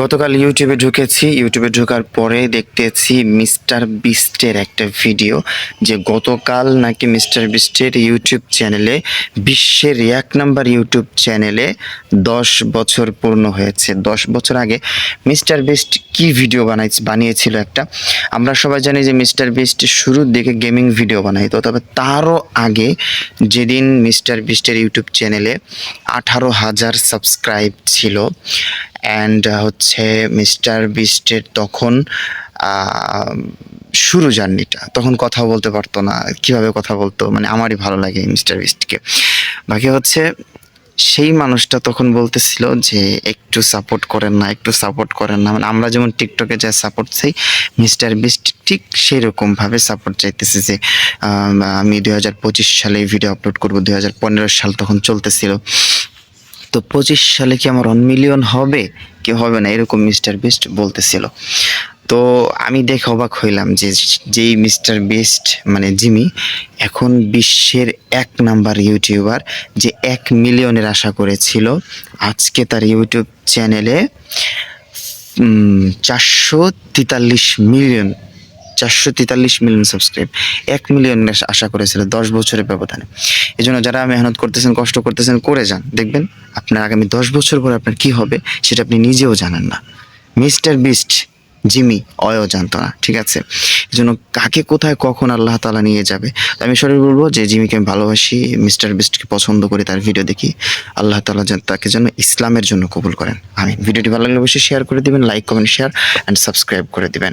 গতকাল ইউটিউবে ঢুকেছি। ইউটিউবে ঢোকার পরে দেখতেছি মিস্টার বিস্টের একটা ভিডিও যে গতকাল নাকি মিস্টার বিস্টের ইউটিউব চ্যানেলে, বিশ্বের এক নাম্বার ইউটিউব চ্যানেলে দশ বছর পূর্ণ হয়েছে। দশ বছর আগে মিস্টার বিস্ট কি ভিডিও বানাই বানিয়েছিল একটা। আমরা সবাই জানি যে মিস্টার বিস্ট শুরুর দিকে গেমিং ভিডিও বানাইতো, তবে তারও আগে যেদিন মিস্টার বিস্টের ইউটিউব চ্যানেলে আঠারো হাজার সাবস্ক্রাইব ছিল অ্যান্ড হচ্ছে মিস্টার বিস্টের তখন শুরু জার্নিটা। তখন কথা বলতে পারতো না, কীভাবে কথা বলতো মানে আমারই ভালো লাগে মিস্টার বিস্টকে বাকি হচ্ছে, সেই মানুষটা তখন বলতেছিল যে, একটু সাপোর্ট করেন না, একটু সাপোর্ট করেন না। মানে আমরা যেমন টিকটকে যা সাপোর্ট চাই মিস্টার বিস্ট ঠিক সেই রকমভাবে সাপোর্ট চাইতেছে যে আমি দুই হাজার পঁচিশ সালে ভিডিও আপলোড করব, দুই হাজার পনেরো সাল তখন চলতেছিল। তো পঁচিশ সালে কি আমার ওয়ান মিলিয়ন হবে? কি হবে না, এরকম মিস্টার বিস্ট বলতেছিল। তো আমি দেখে অবাক হইলাম যে যেই মিস্টার বিস্ট মানে জিমি, এখন বিশ্বের এক নাম্বার ইউটিউবার যে এক মিলিয়নের আশা করেছিল আজকে তার ইউটিউব চ্যানেলে চারশো তেতাল্লিশ মিলিয়ন চারশো তেতাল্লিশ মিলিয়ন সাবস্ক্রাইব এক মিলিয়ন আশা করেছিল দশ বছরের ব্যবধানে। এই জন্য যারা মেহনত করতেছেন, কষ্ট করতেছেন, করে যান, দেখবেন। আপনার আগামী দশ বছর পরে আপনার কি হবে, সেটা আপনি নিজেও জানেন না। মিস্টার বিস্ট, জিমি, অয়ও জানতো না, ঠিক আছে? এই জন্য কাকে কোথায় কখন আল্লাহ তালা নিয়ে যাবে? আমি সরি বলব যে জিমিকে আমি ভালোবাসি, মিস্টার বিস্টকে পছন্দ করি, তার ভিডিও দেখি। আল্লাহ তালা যেন তাকে যেন ইসলামের জন্য কবুল করেন। আমি ভিডিওটি ভালো লাগলে অবশ্যই শেয়ার করে দিবেন like comment share and subscribe করে দিবেন।